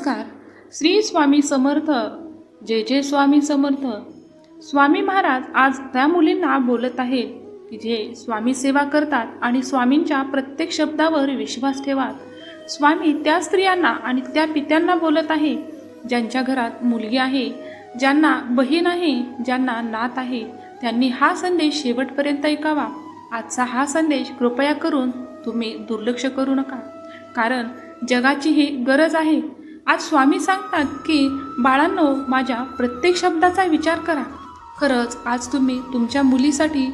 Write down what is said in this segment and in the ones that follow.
नमस्कार. श्री स्वामी समर्थ जय जय स्वामी समर्थ. स्वामी महाराज आज त्या मुलींना बोलत आहेत की जे स्वामी सेवा करतात आणि स्वामींच्या प्रत्येक शब्दावर विश्वास ठेवात स्वामी त्या स्त्रियांना आणि त्या पित्यांना बोलत आहे ज्यांच्या घरात मुलगी आहे ज्यांना बहीण आहे ज्यांना नात आहे त्यांनी हा संदेश शेवटपर्यंत ऐकावा. आजचा हा संदेश कृपया करून तुम्ही दुर्लक्ष करू नका. कारण जगाची ही गरज आहे आज स्वामी सांगतात की बाळांनो माझ्या प्रत्येक शब्दाचा विचार करा. खरंच आज तुम्ही तुमच्या मुलीसाठी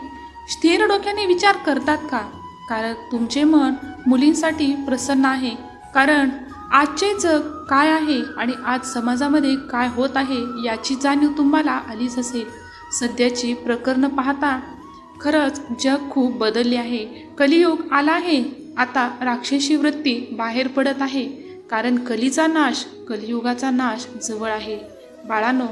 स्थिर डोक्याने विचार करतात का? कारण तुमचे मन मुलींसाठी प्रसन्न आहे. कारण आजचे जग काय आहे आणि आज समाजामध्ये काय होत आहे याची जाणीव तुम्हाला आलीच असेल. सध्याची प्रकरणं पाहता खरंच जग खूप बदलले आहे. कलियुग आला आहे. आता राक्षसी वृत्ती बाहेर पडत आहे. कारण कलीचा नाश कलियुगाचा नाश जवळ आहे. बाळानो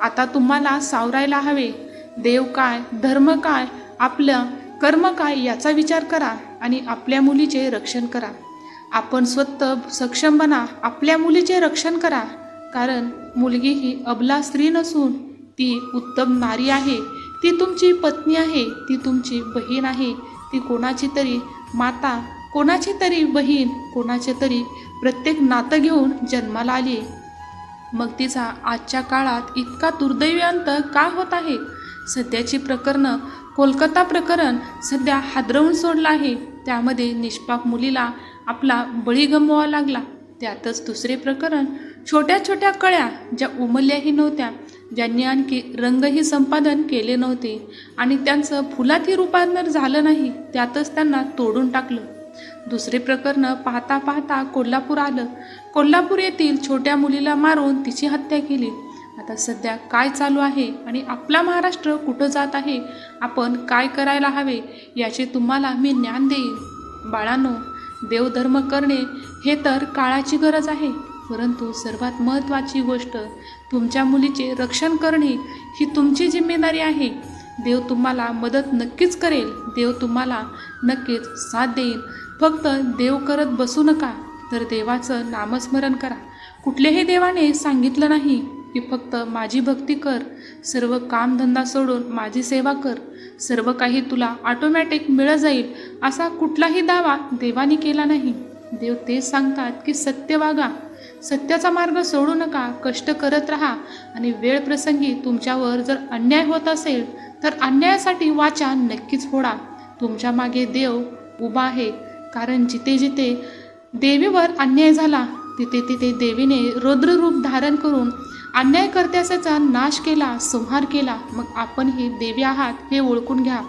आता तुम्हाला सावरायला हवे देव काय धर्म काय आपलं कर्म काय याचा विचार करा आणि आपल्या मुलीचे रक्षण करा. आपण स्वतः सक्षम बना आपल्या मुलीचे रक्षण करा. कारण मुलगी ही अबला स्त्री नसून ती उत्तम नारी आहे. ती तुमची पत्नी आहे ती तुमची बहीण आहे. ती कोणाची तरी माता कोणाची तरी बहीण कोणाचे तरी प्रत्येक नातं घेऊन जन्माला आली. मग तिचा आजच्या काळात इतका दुर्दैवी अंत का होत आहे? सध्याची प्रकरणं कोलकाता प्रकरण सध्या हादरवून सोडलं आहे. त्यामध्ये निष्पाप मुलीला आपला बळी गमवावा लागला. त्यातच दुसरे प्रकरण छोट्या छोट्या कळ्या ज्या उमलल्याही नव्हत्या ज्यांनी आणखी रंगही संपादन केले नव्हते आणि त्यांचं फुलातही रूपांतर झालं नाही त्यातच त्यांना तोडून टाकलं. दुसरे प्रकरण पाहता पाहता कोल्हापूर आलं. कोल्हापूर येथील छोट्या मुलीला मारून तिची हत्या केली. आता सध्या काय चालू आहे आणि आपला महाराष्ट्र कुठं जात आहे? आपण काय करायला हवे याचे तुम्हाला मी ज्ञान देईन. बाळांनो देवधर्म करणे हे तर काळाची गरज आहे. परंतु सर्वात महत्त्वाची गोष्ट तुमच्या मुलीचे रक्षण करणे ही तुमची जिम्मेदारी आहे. देव तुम्हाला मदत नक्कीच करेल. देव तुम्हाला नक्कीच साथ देईल. फक्त देव करत बसू नका तर देवाचं नामस्मरण करा. कुठल्याही देवाने सांगितलं नाही की फक्त माझी भक्ती कर सर्व कामधंदा सोडून माझी सेवा कर सर्व काही तुला ऑटोमॅटिक मिळत जाईल असा कुठलाही दावा देवाने केला नाही. देव तेच सांगतात की सत्य वागा. सत्याचा मार्ग सोडू नका कष्ट करत राहा आणि वेळ प्रसंगी तुमच्यावर जर अन्याय होत असेल तर अन्यायासाठी वाचा नक्कीच फोडा. तुमच्या मागे देव उभा आहे. कारण जिथे जिथे देवीवर अन्याय झाला तिथे तिथे देवीने रुद्ररूप धारण करून अन्यायकर्त्याचा नाश केला संहार केला. मग आपण हे देवी आहात हे ओळखून घ्या.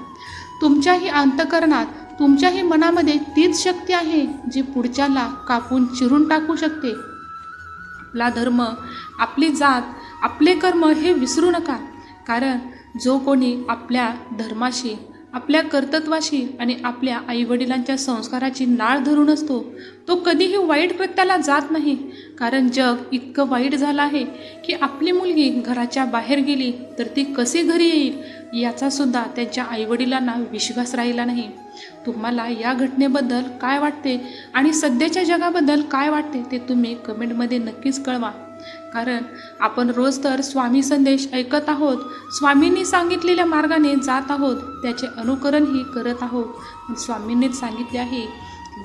तुमच्याही अंतकरणात तुमच्याही मनामध्ये तीच शक्ती आहे जी पुढच्याला कापून चिरून टाकू शकते. आपला धर्म आपली जात आपले कर्म हे विसरू नका. कारण जो कोणी आपल्या धर्माशी आपल्या कर्तृत्वाशी आणि आपल्या आईवडिलांच्या संस्काराची नाळ धरून असतो तो कधीही वाईट कृत्याला जात नाही. कारण जग इतकं वाईट झालं आहे की आपली मुलगी घराच्या बाहेर गेली तर ती कशी घरी येईल याचासुद्धा त्यांच्या आईवडिलांना विश्वास राहिला नाही. तुम्हाला या घटनेबद्दल काय वाटते आणि सध्याच्या जगाबद्दल काय वाटते ते तुम्ही कमेंटमध्ये नक्कीच कळवा. कारण आपण रोज तर स्वामी संदेश ऐकत आहोत स्वामींनी सांगितलेल्या मार्गाने जात आहोत त्याचे अनुकरणही करत आहोत. स्वामींनीच सांगितले आहे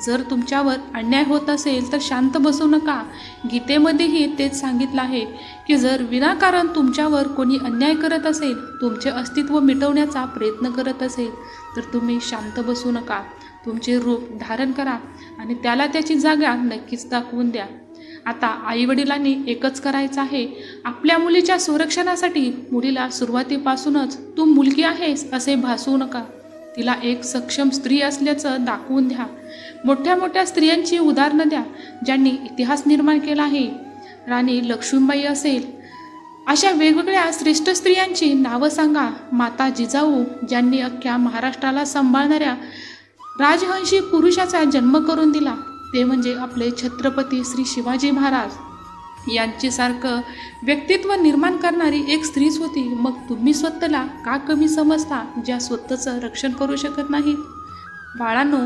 जर तुमच्यावर अन्याय होत असेल तर शांत बसू नका. गीतेमध्येही तेच सांगितलं आहे की जर विनाकारण तुमच्यावर कोणी अन्याय करत असेल तुमचे अस्तित्व मिटवण्याचा प्रयत्न करत असेल तर तुम्ही शांत बसू नका. तुमचे रूप धारण करा आणि त्याला त्याची जागा नक्कीच दाखवून द्या. आता आईवडिलांनी एकच करायचं आहे. आपल्या मुलीच्या संरक्षणासाठी मुलीला सुरुवातीपासूनच तू मुलगी आहेस असे भासू नका. तिला एक सक्षम स्त्री असल्याचं दाखवून द्या. मोठ्या मोठ्या स्त्रियांची उदाहरणं द्या ज्यांनी इतिहास निर्माण केला आहे. राणी लक्ष्मीबाई असेल. अशा वेगवेगळ्या श्रेष्ठ स्त्रियांची नावं सांगा. माता जिजाऊ ज्यांनी अख्ख्या महाराष्ट्राला सांभाळणाऱ्या राजहंशी पुरुषाचा जन्म करून दिला. ते म्हणजे आपले छत्रपती श्री शिवाजी महाराज. यांच्यासारखं व्यक्तित्व निर्माण करणारी एक स्त्रीच होती. मग तुम्ही स्वतःला का कमी समजता? ज्या स्वतःचं रक्षण करू शकत नाहीत बाळांनो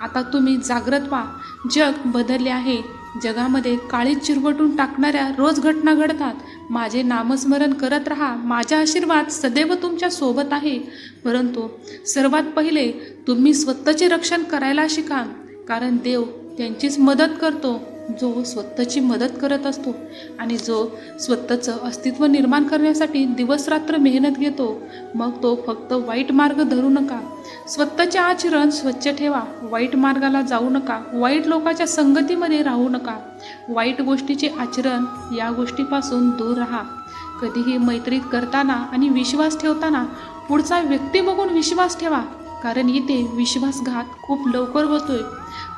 आता तुम्ही जागृत व्हा. जग बदलले आहे. जगामध्ये काळी चिरवटून टाकणाऱ्या रोज घटना घडतात. माझे नामस्मरण करत राहा. माझा आशीर्वाद सदैव तुमच्यासोबत आहे. परंतु सर्वात पहिले तुम्ही स्वतःचे रक्षण करायला शिका. कारण देव त्यांचीच मदत करतो. जो स्वतःची मदत करत असतो आणि जो स्वतःचं अस्तित्व निर्माण करण्यासाठी दिवसरात्र मेहनत घेतो मग तो फक्त वाईट मार्ग धरू नका. स्वतःचे आचरण स्वच्छ ठेवा. वाईट मार्गाला जाऊ नका. वाईट लोकांच्या संगतीमध्ये राहू नका. वाईट गोष्टीचे आचरण या गोष्टीपासून दूर राहा. कधीही मैत्रीत करताना आणि विश्वास ठेवताना पुढचा व्यक्ती बघून विश्वास ठेवा. कारण इथे विश्वासघात खूप लवकर होतोय.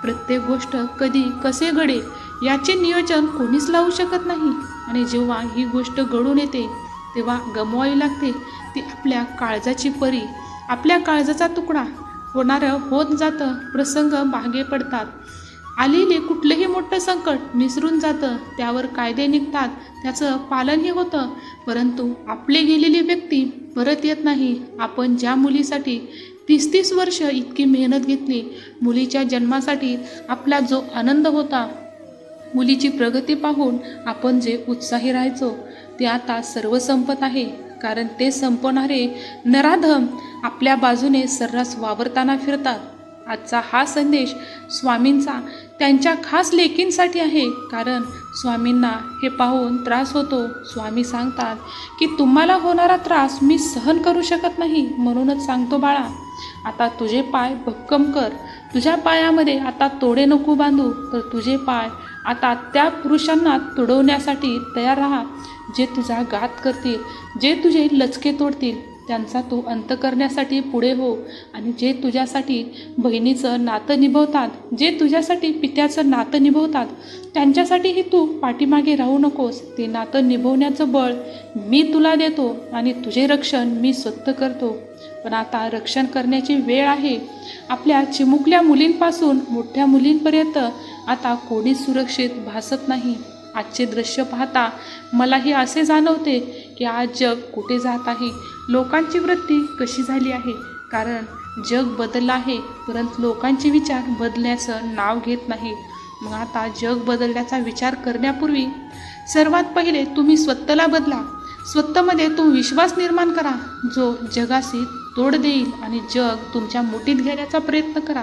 प्रत्येक गोष्ट कधी कसे घडेल याचे नियोजन कोणीच लावू शकत नाही. आणि जेव्हा ही गोष्ट घडून येते तेव्हा गमवावी लागते. ती आपल्या काळजाची परी आपल्या काळजाचा तुकडा. होणारं होत जातं प्रसंग मागे पडतात. आलेले कुठलंही मोठं संकट निसरून जातं त्यावर कायदे निघतात त्याचं पालनही होतं. परंतु आपले गेलेली व्यक्ती परत येत नाही. आपण ज्या मुलीसाठी तीस तीस वर्ष इतकी मेहनत घेतली मुलीच्या जन्मासाठी आपला जो आनंद होता मुलीची प्रगती पाहून आपण जे उत्साही राहायचो ते आता सर्व संपत आहे. कारण ते संपवणारे नराधम आपल्या बाजूने सर्रास वावरताना फिरतात. आजचा हा संदेश स्वामींचा त्यांच्या खास लेकींसाठी आहे. कारण स्वामींना हे पाहून त्रास होतो. स्वामी सांगतात की तुम्हाला होणारा त्रास मी सहन करू शकत नाही. म्हणूनच सांगतो बाळा आता तुझे पाय भक्कम कर. तुझ्या पायामध्ये आता तोडे नको बांधू. तर तुझे पाय आता त्या पुरुषांना तुडवण्यासाठी तयार राहा. जे तुझा घात करतील जे तुझे लचके तोडतील त्यांचा तू अंत करण्यासाठी पुढे हो. आणि जे तुझ्यासाठी बहिणीचं नातं निभवतात जे तुझ्यासाठी पित्याचं नातं निभवतात त्यांच्यासाठीही तू पाठीमागे राहू नकोस. ते नातं निभवण्याचं बळ मी तुला देतो आणि तुझे रक्षण मी स्वतः करतो. पण आता रक्षण करण्याची वेळ आहे. आपल्या चिमुकल्या मुलींपासून मोठ्या मुलींपर्यंत आता कोणी सुरक्षित भासत नाही. आजचे दृश्य पाहता मलाही असे जाणवते की आज जग कुठे जात आहे लोकांची वृत्ती कशी झाली आहे? कारण जग बदललं आहे परंतु लोकांचे विचार बदलण्याचं नाव घेत नाही. मग आता जग बदलण्याचा विचार करण्यापूर्वी सर्वात पहिले तुम्ही स्वतःला बदला. स्वतःमध्ये तो विश्वास निर्माण करा जो जगाशी तोड देईल आणि जग तुमच्या मुठीत घेण्याचा प्रयत्न करा.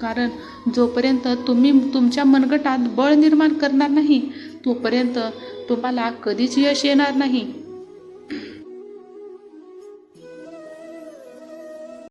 कारण जोपर्यंत तुम्ही तुमच्या मनगटात बळ निर्माण करणार नाही तोपर्यंत तुम्हाला कधीच यश येणार नाही.